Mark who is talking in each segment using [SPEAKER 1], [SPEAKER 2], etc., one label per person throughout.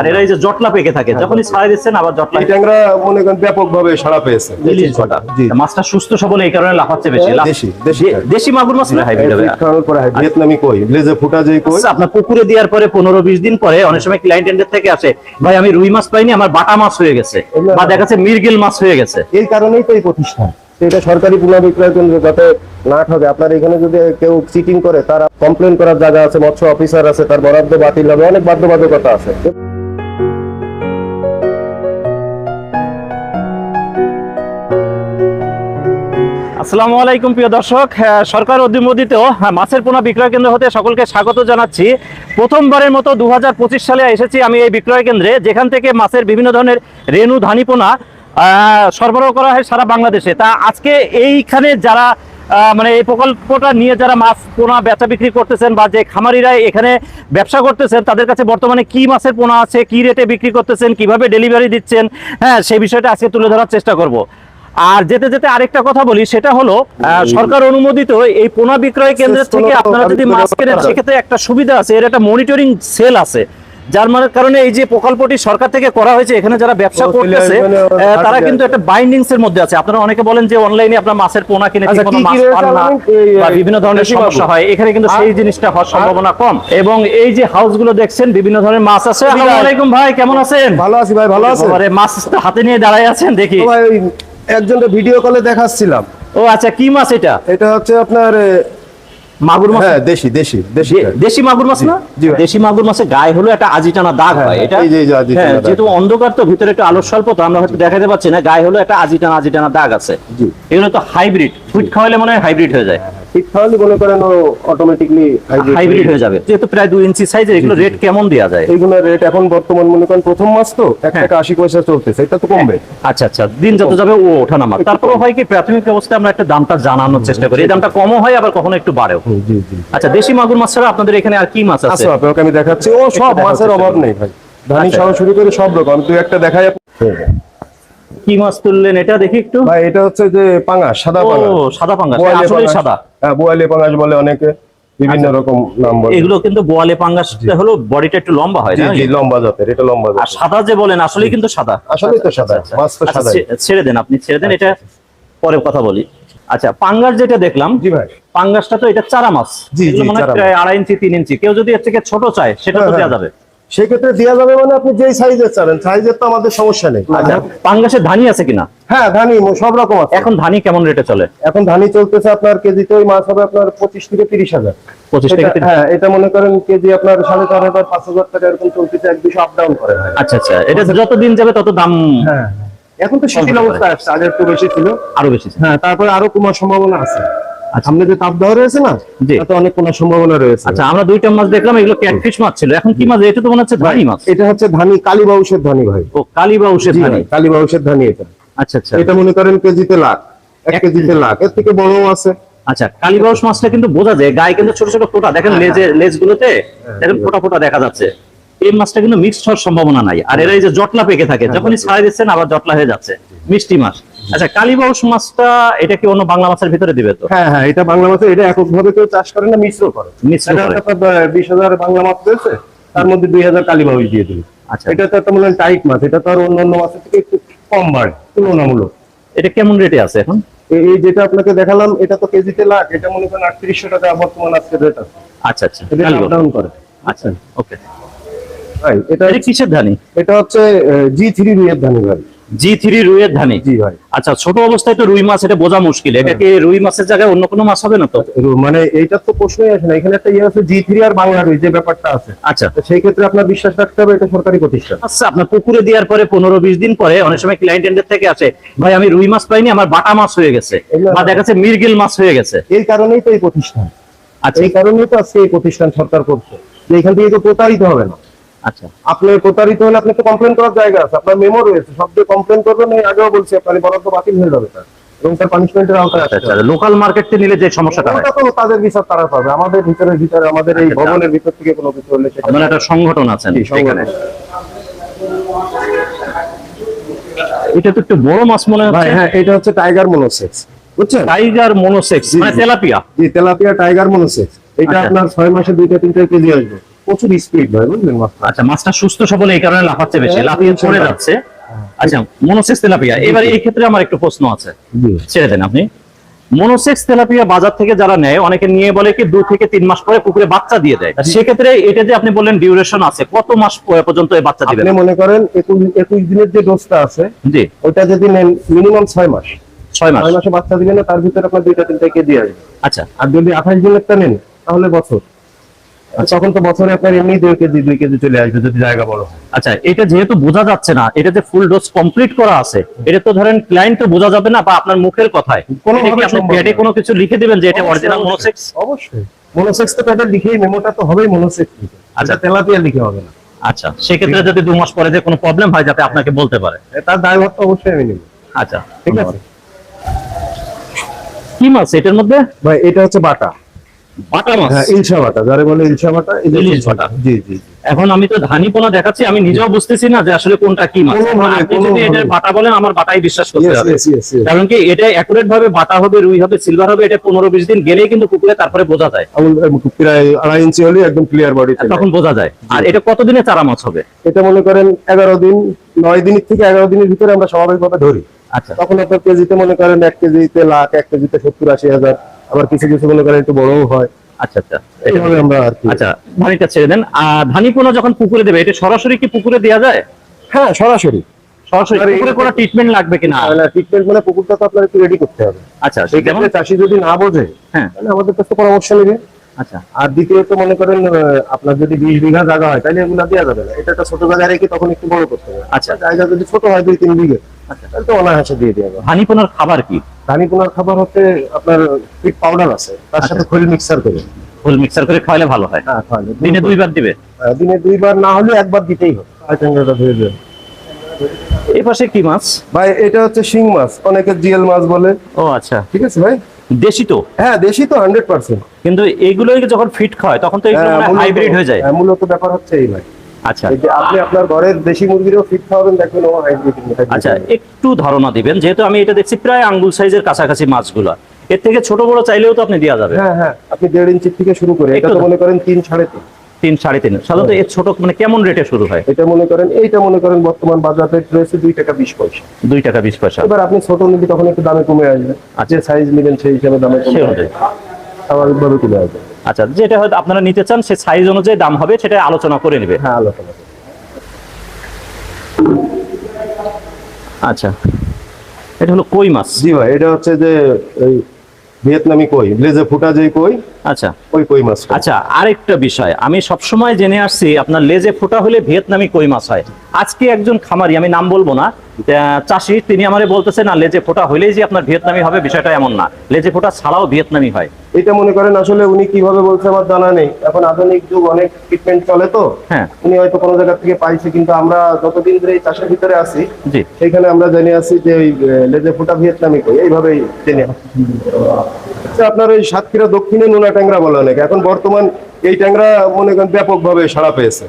[SPEAKER 1] আর এরা এই যে জটলা পেকে থাকে যখনই ছাড়াই দিচ্ছেন আবার জটলা
[SPEAKER 2] ট্যাংরা মনে করেন ব্যাপকভাবে সাড়া পেয়েছে।
[SPEAKER 1] ইলিশ মাছটা সুস্থ সবল এই কারণে লাফাচ্ছে বেশি
[SPEAKER 2] দেশি, দেশি।
[SPEAKER 1] মাগুর মাছ না হাইব্রিড হবে?
[SPEAKER 2] খাওয়ার পরে হয়, ভিয়েতনামি কই ব্লেজে ফুটা যেই কই।
[SPEAKER 1] আচ্ছা, আপনার পুকুরে দেওয়ার পরে পনেরো বিশ দিন পরে অনেক সময় ক্লায়েন্ট এন্ডের থেকে আসে ভাই আমি রুই মাছ পাইনি আমার বাটা মাছ হয়ে গেছে। বা দেখা যাচ্ছে মির্গেল মাছ হয়ে গেছে।
[SPEAKER 2] এই কারণেই তো এই প্রতিষ্ঠান। এটা সরকারি পুনঃ বিক্রয় কেন্দ্র যাতে না ঠকে আপনার এখানে যদি কেউ চিটিং করে তারা কমপ্লেন করার জায়গা আছে মৎস্য অফিসার আছে তার বরাদ্দ বাতিল হবে অনেক বাধ্যবাধকতা আছে।
[SPEAKER 1] আসসালামু আলাইকুম প্রিয় দর্শক। হ্যাঁ, সরকার অনুমোদিত হ্যাঁ, মাছের পোনা বিক্রয় কেন্দ্র হতে সকলকে স্বাগত জানাচ্ছি। প্রথমবারের মতো দু হাজার পঁচিশ সালে এসেছি আমি এই বিক্রয় কেন্দ্রে যেখান থেকে মাছের বিভিন্ন ধরনের রেণু ধানিপোনা সরবরাহ করা হয় সারা বাংলাদেশে। তা আজকে এইখানে যারা মানে এই প্রকল্পটা নিয়ে যারা মাছ পোনা বেচা বিক্রি করতেছেন বা যে খামারিরা এখানে ব্যবসা করতেছেন তাদের কাছে বর্তমানে কি মাছের পোনা আছে কি রেটে বিক্রি করতেছেন কীভাবে ডেলিভারি দিচ্ছেন হ্যাঁ সেই বিষয়টা আজকে তুলে ধরার চেষ্টা করব। আর যেতে যেতে আরেকটা কথা বলি সেটা হলো সরকার অনুমোদিত এই পোনা বিক্রয় কেন্দ্রের থেকে আপনারা যদি মাছ কেনেন সেক্ষেত্রে একটা সুবিধা আছে এর একটা মনিটরিং সেল আছে যার মানে কারণে এই যে প্রকল্পটি সরকার থেকে করা হয়েছে এখানে যারা ব্যবসা করতেছে তারা কিন্তু একটা বাইন্ডিংস এর মধ্যে আছে। আপনারা অনেকে বলেন যে অনলাইনে আপনার মাছের পোনা কিনে
[SPEAKER 2] আচ্ছা,
[SPEAKER 1] মাছ পান না বা বিভিন্ন ধরনের সমস্যা হয় এখানে কিন্তু সেই জিনিসটা হওয়ার সম্ভাবনা কম। এবং এই যে হাউসগুলো দেখছেন বিভিন্ন ধরনের মাছ আছে। আসসালামু আলাইকুম ভাই কেমন আছেন?
[SPEAKER 2] ভালো আছি ভাই ভালো আছেন?
[SPEAKER 1] বাবারে, মাছ হাতে নিয়ে দাঁড়ায় আছেন দেখি।
[SPEAKER 2] একজনকে ভিডিও কলে দেখাচ্ছিলাম।
[SPEAKER 1] ও আচ্ছা কি মাছ এটা?
[SPEAKER 2] এটা হচ্ছে আপনার
[SPEAKER 1] মাগুর মাছ?
[SPEAKER 2] হ্যাঁ দেশি দেশি দেশি
[SPEAKER 1] দেশি মাগুর মাছ না? দেশি মাগুর মাছের গায়ে হলো একটা আজিটানা দাগ
[SPEAKER 2] হ্যাঁ,
[SPEAKER 1] হয়। এটা হ্যাঁ, যেহেতু অন্ধকার তো ভিতরে একটু আলোর স্বল্প তো আমরা হয়তো দেখাতে পাচ্ছি না গায়ে হলো একটা আজিটানা আজিটানা দাগ আছে। এগুলো তো হাইব্রিড ফুট খাওয়ালে মনে হয় হাইব্রিড হয়ে যায়।
[SPEAKER 2] ঠিক তাহলে মনে করেন ও অটোমেটিকলি
[SPEAKER 1] হাইব্রিড হয়ে যাবে। যেহেতু প্রায় দুই ইঞ্চি সাইজের এগুলো রেট কেমন দেওয়া যায়?
[SPEAKER 2] রেট এখন বর্তমান মনে করেন প্রথম মাস তো এক
[SPEAKER 1] হ্যাঁ।
[SPEAKER 2] টাকা আশি পয়সা চলতেছে এটা তো কমবে।
[SPEAKER 1] আচ্ছা আচ্ছা। দিন যত যাবে ও ওঠানামা তারপরে হয় কি প্রাথমিক অবস্থায় আমরা একটা দামটা জানানোর চেষ্টা করি। এই দামটা কমও হয় আবার কখনো একটু বাড়েও।
[SPEAKER 2] জি জি
[SPEAKER 1] আচ্ছা দেশি মাগুর মাছ ছাড়া আপনাদের এখানে আর কি মাছ আছে?
[SPEAKER 2] আসো আপনাকে আমি দেখাচ্ছি। ও সব মাছের অভাব নেই ভাই। ধানি
[SPEAKER 1] আচ্ছা।
[SPEAKER 2] সহ শুরু করে সব রকম। দুই একটা দেখাই আপ-
[SPEAKER 1] কি মাছ তুললেন এটা দেখি একটু।
[SPEAKER 2] ভাই এটা হচ্ছে যে পাঙাশ সাদা
[SPEAKER 1] ও সাদা আসলে সাদা।
[SPEAKER 2] হ্যাঁ বোয়ালি পাঙাশ বলে অনেকে বিভিন্ন রকম নাম বলে।
[SPEAKER 1] এগুলো কিন্তু বোয়ালে পাঙ্গাসটা হলো বডিটা একটু লম্বা হয়
[SPEAKER 2] জি
[SPEAKER 1] না?
[SPEAKER 2] লম্বা জাতের এটা লম্বা
[SPEAKER 1] আর সাদা যে বলেন আসলেই কিন্তু সাদা।
[SPEAKER 2] আসলেই তো সাদা
[SPEAKER 1] আচ্ছা,
[SPEAKER 2] মাছ তো
[SPEAKER 1] আচ্ছা,
[SPEAKER 2] সাদাই।
[SPEAKER 1] ছে- ছেড়ে দেন আপনি ছেড়ে দেন এটা পরে কথা বলি। আচ্ছা পাঙ্গাস যেটা দেখলাম
[SPEAKER 2] জি ভাই।
[SPEAKER 1] পাঙ্গাসটা তো এটা চারা মাছ।
[SPEAKER 2] জি, জি,
[SPEAKER 1] মনে প্রায় আড়াই ইঞ্চি তিন ইঞ্চি। কেউ যদি এর থেকে ছোট চায় সেটা তো
[SPEAKER 2] হ্যাঁ,
[SPEAKER 1] দেওয়া
[SPEAKER 2] হ্যাঁ।
[SPEAKER 1] যাবে।
[SPEAKER 2] সেক্ষেত্রে দেওয়া যাবে মানে আপনি যেই সাইজের চাবেন সাইজের তো আমাদের সমস্যা নেই।
[SPEAKER 1] আচ্ছা পাঙ্গাসের ধানি আছে কিনা?
[SPEAKER 2] হ্যাঁ ধানি সব রকম আছে।
[SPEAKER 1] এখন ধানি কেমন রেটে চলে?
[SPEAKER 2] এখন ধানি চলতেছে আপনার কেজিতে ওই মাছ হবে আপনার পঁচিশ থেকে তিরিশ হাজার।
[SPEAKER 1] পঁচিশ থেকে
[SPEAKER 2] হ্যাঁ এটা মনে করেন কেজি আপনার সাড়ে চার হাজার পাঁচ হাজার টাকা এরকম চলতেছে এক দুশো আপ ডাউন করে।
[SPEAKER 1] আচ্ছা আচ্ছা এটা যত দিন যাবে তত দাম
[SPEAKER 2] হ্যাঁ এখন তো
[SPEAKER 1] কমতে
[SPEAKER 2] অবস্থা আসছে আগে একটু বেশি ছিল।
[SPEAKER 1] আরও বেশি
[SPEAKER 2] হ্যাঁ তারপরে আরও কমার সম্ভাবনা আছে। সামনে যে তাপ দেওয়া রয়েছে না তাতে অনেক সম্ভাবনা রয়েছে।
[SPEAKER 1] আচ্ছা আমরা দুইটা মাছ দেখলাম এগুলো ক্যাটফিশ মাছ ছিল। এখন কি মাছ? এটা তো মনে হচ্ছে ধানি মাছ।
[SPEAKER 2] এটা হচ্ছে ধানি কালী বাউসের ধানি ভাই।
[SPEAKER 1] ও কালী বা ধানি।
[SPEAKER 2] ভাই, কালী বাউসের ধানি এটা।
[SPEAKER 1] আচ্ছা আচ্ছা।
[SPEAKER 2] এটা মনে করেন কেজিতে লাখ এক কেজিতে লাখ। এর থেকে বড়ও আছে।
[SPEAKER 1] আচ্ছা কালীবাউস মাছটা কিন্তু বোঝা যায় গায়ে কিন্তু ছোট ছোট ফোঁটা। দেখেন লেজে লেজগুলোতে দেখেন ফোঁটা ফোঁটা দেখা যাচ্ছে। এই মাছটা কিন্তু মিক্সড হওয়ার সম্ভাবনা নাই। আর এরা এই যে জটলা পেকে থাকে যখনই ছাড়াই দিচ্ছেন আবার জটলা হয়ে যাচ্ছে। মিষ্টি মাছ। আচ্ছা কালীবাউস মাছটা এটা কি অন্য বাংলা মাছের ভিতরে দিবে তো?
[SPEAKER 2] হ্যাঁ হ্যাঁ এটা বাংলা মাছে এটা এককভাবে কেউ চাষ করে না মিশ্র করে।
[SPEAKER 1] মিশ্র করে।
[SPEAKER 2] বিশ হাজার বাংলা মাছ রয়েছে তার মধ্যে দুই হাজার কালীবাউস দিয়ে দিল
[SPEAKER 1] আচ্ছা।
[SPEAKER 2] এটা তো একটা মনে টাইট মাছ এটা তো আর অন্যান্য মাছের থেকে একটু কম বাড়ে তুলনামূলক।
[SPEAKER 1] এটা কেমন রেটে আছে এখন?
[SPEAKER 2] এই যেটা আপনাকে দেখালাম এটা তো কেজিতে লাখ এটা মনে করেন আটত্রিশশো টাকা বর্তমান আজকের রেট আছে।
[SPEAKER 1] আচ্ছা আচ্ছা
[SPEAKER 2] এটা ডাউন করে
[SPEAKER 1] আচ্ছা ওকে
[SPEAKER 2] এটা
[SPEAKER 1] কিসের ধানি?
[SPEAKER 2] এটা হচ্ছে জি থ্রি রুইয়ের ধানি ভাই।
[SPEAKER 1] জি থ্রি রুইয়ের ধানি?
[SPEAKER 2] জি ভাই।
[SPEAKER 1] আচ্ছা ছোট অবস্থায় তো রুই মাছ এটা বোঝা মুশকিল। এটা কি রুই মাছের জায়গায় অন্য কোনো মাছ হবে না তো?
[SPEAKER 2] মানে এইটার তো প্রশ্নই আসে না। এখানে একটা ইয়ে আছে জি থ্রি আর বাংলা রুই যে ব্যাপারটা আছে।
[SPEAKER 1] আচ্ছা।
[SPEAKER 2] সেই ক্ষেত্রে আপনার বিশ্বাস রাখতে হবে এটা সরকারি প্রতিষ্ঠান।
[SPEAKER 1] আচ্ছা আপনার পুকুরে দেওয়ার পরে পনেরো বিশ দিন পরে অনেক সময় ক্লায়েন্ট এন্ডের থেকে আসে ভাই আমি রুই মাছ পাইনি আমার বাটা মাছ হয়ে গেছে। বা দেখা যাচ্ছে মির্গেল মাছ হয়ে গেছে।
[SPEAKER 2] এই কারণেই তো এই প্রতিষ্ঠান।
[SPEAKER 1] আচ্ছা।
[SPEAKER 2] এই কারণেই তো আজকে এই প্রতিষ্ঠান সরকার করছে। যে এখান থেকে তো প্রতারিত হবে না।
[SPEAKER 1] আচ্ছা।
[SPEAKER 2] আপনি প্রতারিত হলে আপনি তো কমপ্লেন করার জায়গা আছে আপনার মেমো রয়েছে সব দিয়ে কমপ্লেন করবেন এই আগেও বলছি আপনার বরাদ্দ বাতিল হয়ে যাবে তার এবং তার পানিশমেন্টের আওতায়
[SPEAKER 1] আচ্ছা লোকাল মার্কেট নিলে যে সমস্যাটা হয়?
[SPEAKER 2] তো তাদের বিচার তারা পাবে। আমাদের ভিতরে ভিতরে আমাদের এই
[SPEAKER 1] আচ্ছা,
[SPEAKER 2] ভবনের ভিতর থেকে কোনো কিছু হলে সেটা
[SPEAKER 1] আপনার একটা সংগঠন আছেন এটা তো একটু বড় মাছ মনে হচ্ছে।
[SPEAKER 2] হ্যাঁ এটা হচ্ছে টাইগার মনোসেক্স বুঝছেন?
[SPEAKER 1] টাইগার মনোসেক্স মানে তেলাপিয়া?
[SPEAKER 2] জি তেলাপিয়া টাইগার মনোসেক্স এটা
[SPEAKER 1] আচ্ছা।
[SPEAKER 2] আপনার ছয় মাসে দুইটা তিনটা কেজি আসবে। প্রচুর স্পিড ভাই বুঝলেন মাছটা
[SPEAKER 1] আচ্ছা মাছটা সুস্থ সবল এই কারণে লাফাচ্ছে বেশি।
[SPEAKER 2] হ্যাঁ,
[SPEAKER 1] লাফিয়ে পড়ে যাচ্ছে। আচ্ছা মনোসেক্স তেলাপিয়া। এবার এই ক্ষেত্রে আমার একটু প্রশ্ন আছে। ছেড়ে দেন আপনি। মনোসেক্স তেলাপিয়া বাজার থেকে যারা নেয় অনেকে নিয়ে বলে কি দু থেকে তিন মাস পরে পুকুরে বাচ্চা দিয়ে দেয়। সেক্ষেত্রে এটা যে আপনি বললেন ডিউরেশন আছে কত মাস পর্যন্ত এই বাচ্চা দিবে?
[SPEAKER 2] আপনি মনে করেন একুশ দিনের যে ডোজটা আছে
[SPEAKER 1] জি।
[SPEAKER 2] ওইটা যদি নেন মিনিমাম ছয় মাস।
[SPEAKER 1] ছয় মাস।
[SPEAKER 2] ছয় মাসে বাচ্চা দিবেন না তার ভিতরে আপনার দুইটা তিনটা কেজি আসবে।
[SPEAKER 1] আচ্ছা।
[SPEAKER 2] আর যদি আঠাশ দিনেরটা নেন তাহলে বছর। তখন তো বছরে আপনার এমনি দুই কেজি দুই কেজি চলে আসবে যদি জায়গা বড়
[SPEAKER 1] আচ্ছা এটা যেহেতু বোঝা যাচ্ছে না এটা যে ফুল ডোজ কমপ্লিট করা আছে এটা তো ধরেন ক্লায়েন্ট তো বোঝা যাবে না বা আপনার মুখের কথায়।
[SPEAKER 2] কোনোভাবে
[SPEAKER 1] এটা কি আপনি প্যাডে কোনো কিছু লিখে দিবেন যে এটা অরিজিনাল মনোসেক্স
[SPEAKER 2] অবশ্যই মনোসেক্স তো প্যাটার লিখেই মেমোটা তো হবেই মনোসেক্স লিখে।
[SPEAKER 1] আচ্ছা।
[SPEAKER 2] আচ্ছা। তেলাপিয়া লিখে হবে না।
[SPEAKER 1] আচ্ছা সেক্ষেত্রে যদি দু মাস পরে যে কোনো প্রবলেম হয় যাতে আপনাকে বলতে পারে।
[SPEAKER 2] তার দায়ভার তো অবশ্যই আমি নেব।
[SPEAKER 1] আচ্ছা
[SPEAKER 2] ঠিক আছে।
[SPEAKER 1] কি মাছ এটার মধ্যে?
[SPEAKER 2] ভাই এটা হচ্ছে বাটা।
[SPEAKER 1] বাটা মাছ।
[SPEAKER 2] হ্যাঁ ইলশা বাটা যারে বলে ইলশা বাটা
[SPEAKER 1] ইলিশ বাটা।
[SPEAKER 2] জি জি জি।
[SPEAKER 1] এখন আমি তো ধানি পোনা দেখাচ্ছি আমি নিজেও বুঝতেছি না যে আসলে কোনটা কি মাছ। আপনি যদি এটা বাটা বলেন আমার বাটাই বিশ্বাস করতে হবে. কারণ কি এটা অ্যাকুরেট ভাবে বাটা হবে রুই হবে সিলভার হবে এটা পনেরো বিশ দিন গেলেই কিন্তু পুকুরে তারপরে বোঝা যায়।
[SPEAKER 2] প্রায় আড়াই ইঞ্চি হলে একদম ক্লিয়ার বডি
[SPEAKER 1] তখন বোঝা যায়। আর এটা কতদিনে চারা মাছ হবে?
[SPEAKER 2] এটা মনে করেন এগারো দিন নয় দিনের থেকে এগারো দিনের ভিতরে আমরা স্বাভাবিকভাবে ধরি।
[SPEAKER 1] আচ্ছা।
[SPEAKER 2] তখন আপনার কেজিতে মনে করেন এক কেজিতে লাখ এক কেজিতে সত্তর আশি হাজার। আবার কিছু কিছু মনে করেন একটু বড়ও হয়।
[SPEAKER 1] আচ্ছা আচ্ছা।
[SPEAKER 2] এইভাবে আমরা
[SPEAKER 1] আচ্ছা ধানিটা ছেড়ে দেন। আর ধানি পোনা যখন পুকুরে দেবে এটা সরাসরি কি পুকুরে দেওয়া যায়?
[SPEAKER 2] হ্যাঁ সরাসরি।
[SPEAKER 1] সরাসরি পুকুরে কোনো ট্রিটমেন্ট লাগবে কিনা?
[SPEAKER 2] ট্রিটমেন্ট মানে পুকুরটা তো আপনার একটু রেডি করতে হবে।
[SPEAKER 1] আচ্ছা
[SPEAKER 2] সেই ক্ষেত্রে চাষি যদি না বোঝে
[SPEAKER 1] হ্যাঁ।
[SPEAKER 2] তাহলে আমাদের কাছে পরামর্শ নেবে।
[SPEAKER 1] আচ্ছা
[SPEAKER 2] আর দ্বিতীয়ত মনে করেন আপনার যদি বিশ বিঘা জায়গা হয় তাহলে এগুলো দেওয়া যাবে না। এটা একটা ছোট জায়গায় রেখে তখন একটু বড় করতে হবে।
[SPEAKER 1] আচ্ছা।
[SPEAKER 2] জায়গা যদি ছোট হয় দুই তিন বিঘে
[SPEAKER 1] আচ্ছা।
[SPEAKER 2] তাহলে তো অনায়াসে দিয়ে দেওয়া যাবে।
[SPEAKER 1] ধানি পোনার খাবার কি?
[SPEAKER 2] ধানি পোনার খাবার হচ্ছে আপনার ফিট পাউডার আছে। তার সাথে খৈল মিক্সার করে।
[SPEAKER 1] ফুল মিক্সার করে খাওয়ালে ভালো হয়।
[SPEAKER 2] হ্যাঁ খাওয়ালে।
[SPEAKER 1] দিনে দুইবার দিবে?
[SPEAKER 2] দিনে দুইবার না হলে একবার দিতেই হবে। আর ধুয়ে দেবেন।
[SPEAKER 1] এই পাশে কি মাছ?
[SPEAKER 2] ভাই এটা হচ্ছে শিং মাছ অনেকে জিএল মাছ বলে।
[SPEAKER 1] ও আচ্ছা।
[SPEAKER 2] ঠিক আছে ভাই?
[SPEAKER 1] দেশি তো?
[SPEAKER 2] হ্যাঁ দেশি তো হান্ড্রেড পার্সেন্ট
[SPEAKER 1] কিন্তু এইগুলো যখন ফিট খায় তখন তো এগুলো হাইব্রিড হয়ে যায়।
[SPEAKER 2] মূলত ব্যাপার হচ্ছে এই ভাই।
[SPEAKER 1] আচ্ছা।
[SPEAKER 2] আপনি আপনার ঘরের দেশি মুরগিরও ফিট খাওয়াবেন দেখবেন ও হাইব্রিড
[SPEAKER 1] আচ্ছা একটু ধারণা দিবেন যেহেতু আমি এটা দেখছি প্রায় আঙ্গুল সাইজের কাছাকাছি মাছগুলো। এর থেকে ছোট বড় চাইলেও তো আপনি দেওয়া যাবে।
[SPEAKER 2] হ্যাঁ হ্যাঁ আপনি দেড় ইঞ্চি থেকে শুরু করে এটা তো মনে করেন তিন সাড়ে তিন।
[SPEAKER 1] তিন সাড়ে তিন। সাধারণত এর ছোট মানে কেমন রেটে শুরু হয়?
[SPEAKER 2] এটা মনে করেন এইটা মনে করেন বর্তমান বাজার রেট রয়েছে দুই টাকা বিশ পয়সা।
[SPEAKER 1] দুই টাকা বিশ পয়সা।
[SPEAKER 2] এবার আপনি ছোট নিবি তখন একটু দামে কমে আসবে। আর যে সাইজ নেবেন সেই হিসাবে দামে কমে। আসবে। স্বাভাবিকভাবে কমে আসবে।
[SPEAKER 1] আচ্ছা যেটা হয়তো আপনারা নিতে চান সে সাইজ অনুযায়ী দাম হবে সেটা আলোচনা করে নেবে।
[SPEAKER 2] হ্যাঁ আলোচনা
[SPEAKER 1] আচ্ছা। এটা হলো কই মাছ?
[SPEAKER 2] জি ভাই এটা হচ্ছে যে ভিয়েতনামি কই লেজে ফুটা যে কই
[SPEAKER 1] আচ্ছা।
[SPEAKER 2] ওই কই মাছ
[SPEAKER 1] আচ্ছা আরেকটা বিষয় আমি সবসময় জেনে আসছি আপনার লেজে ফুটা হলে ভিয়েতনামি কই মাছ হয়। আজকে একজন খামারি আমি নাম বলব না চাষি তিনি আমারে বলতেছে না লেজে ফোটা হলেই যে আপনার ভিয়েতনামি হবে বিষয়টা এমন না। লেজে ফোটা ছাড়াও ভিয়েতনামি হয়।
[SPEAKER 2] এটা মনে করেন আসলে উনি কীভাবে বলছে আমার জানা নেই। এখন আধুনিক যুগ অনেক ট্রিটমেন্ট চলে তো।
[SPEAKER 1] হ্যাঁ।
[SPEAKER 2] উনি হয়তো কোনো জায়গা থেকে পাইছে কিন্তু আমরা যতদিন ধরে এই চাষের ভিতরে আছি
[SPEAKER 1] জি।
[SPEAKER 2] সেখানে আমরা জেনে আছি যে ওই লেজে ফুটা ভিয়েতনামি কই এইভাবেই জেনে। আচ্ছা, আপনার ওই সাতক্ষীরা দক্ষিণে নোনা ট্যাংরা বলে অনেকে। এখন বর্তমান এই ট্যাংরা মনে করেন ব্যাপকভাবে সাড়া পেয়েছে।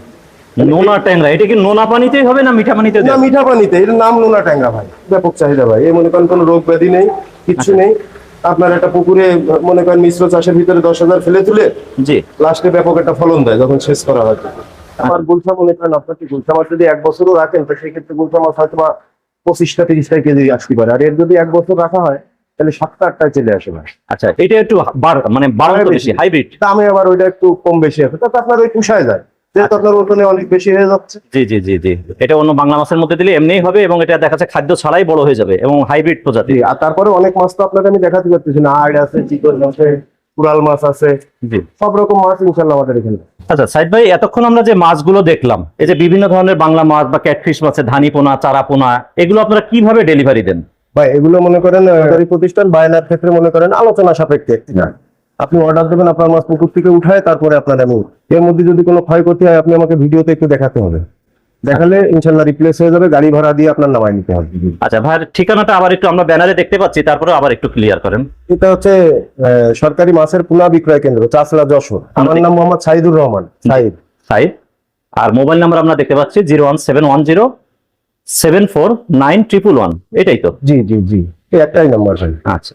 [SPEAKER 1] নোনা ট্যাংরা এটা কি নোনা পানিতেই হবে না মিঠা পানিতে
[SPEAKER 2] না মিঠা পানিতে এর নাম নোনা ট্যাংরা ভাই। ব্যাপক চাহিদা ভাই। এই মনে করেন কোনো রোগ ব্যাধি নেই কিচ্ছু নেই। আপনার একটা পুকুরে মনে করেন মিশ্র চাষের ভিতরে দশ হাজার ফেলে তুলে
[SPEAKER 1] জি।
[SPEAKER 2] লাস্টে ব্যাপক একটা ফলন দেয় যখন শেষ করা হয়। আমার গুলশা মনে করেন আপনার কি গুলশা মাছ যদি এক বছরও রাখেন তো সেক্ষেত্রে গুলশা মাছ হয়তো বা পঁচিশটা তিরিশটা কেজি আসতে পারে। আর এর যদি এক বছর রাখা হয় তাহলে সাতটা আটটায় চলে আসে ভাই।
[SPEAKER 1] আচ্ছা এটা একটু মানে বাড়ন্ত
[SPEAKER 2] বেশি।
[SPEAKER 1] বেশি। হাইব্রিড
[SPEAKER 2] দামে আবার ওইটা একটু কম বেশি আছে তাতে আপনার ওই পুষায় যায়। যেহেতু আপনার ওজনে অনেক বেশি হয়ে যাচ্ছে।
[SPEAKER 1] জি জি জি জি। এটা অন্য বাংলা মাছের মধ্যে দিলে এমনিই হবে এবং এটা দেখা যাচ্ছে খাদ্য ছাড়াই বড় হয়ে যাবে এবং হাইব্রিড প্রজাতি।
[SPEAKER 2] আর তারপরে অনেক মাছ তো আপনাকে আমি দেখাতে পারতেছি না। আড় আছে চিকন আছে কুড়াল মাছ আছে
[SPEAKER 1] জি।
[SPEAKER 2] সব রকম মাছ ইনশাল্লাহ আমাদের এখানে।
[SPEAKER 1] আচ্ছা সাইদ ভাই এতক্ষণ আমরা যে মাছগুলো দেখলাম এই যে বিভিন্ন ধরনের বাংলা মাছ বা ক্যাটফিশ মাছের ধানি পোনা চারা পোনা এগুলো আপনারা কীভাবে ডেলিভারি দেন?
[SPEAKER 2] ভাই এগুলো মনে করেন প্রতিষ্ঠান বায়নার ক্ষেত্রে মনে করেন আলোচনা সাপেক্ষে আপনি অর্ডার দেবেন আপনার মাছ পুকুর থেকে উঠায় তারপরে আপনার আমি এর মধ্যে যদি কোনো ক্ষয়ক্ষতি হয় আপনি আমাকে ভিডিওতে একটু দেখাতে হবে। দেখালে ইনশাল্লাহ রিপ্লেস হয়ে যাবে গাড়ি ভাড়া দিয়ে আপনার নামায় নিতে হবে।
[SPEAKER 1] আচ্ছা ভাই ঠিকানাটা আবার একটু আমরা ব্যানারে দেখতে পাচ্ছি তারপরে আবার একটু ক্লিয়ার করেন।
[SPEAKER 2] এটা হচ্ছে সরকারি মাছের পুনা বিক্রয় কেন্দ্র চাষলা যশোর। আমার নাম মোহাম্মদ সাইদুর রহমান সাইদ।
[SPEAKER 1] সাইদ। আর মোবাইল নাম্বার আমরা দেখতে পাচ্ছি zero one seven one zero seven four nine triple one. এটাই তো?
[SPEAKER 2] জি জি জি। এই একটাই নাম্বার ভাই।
[SPEAKER 1] আচ্ছা।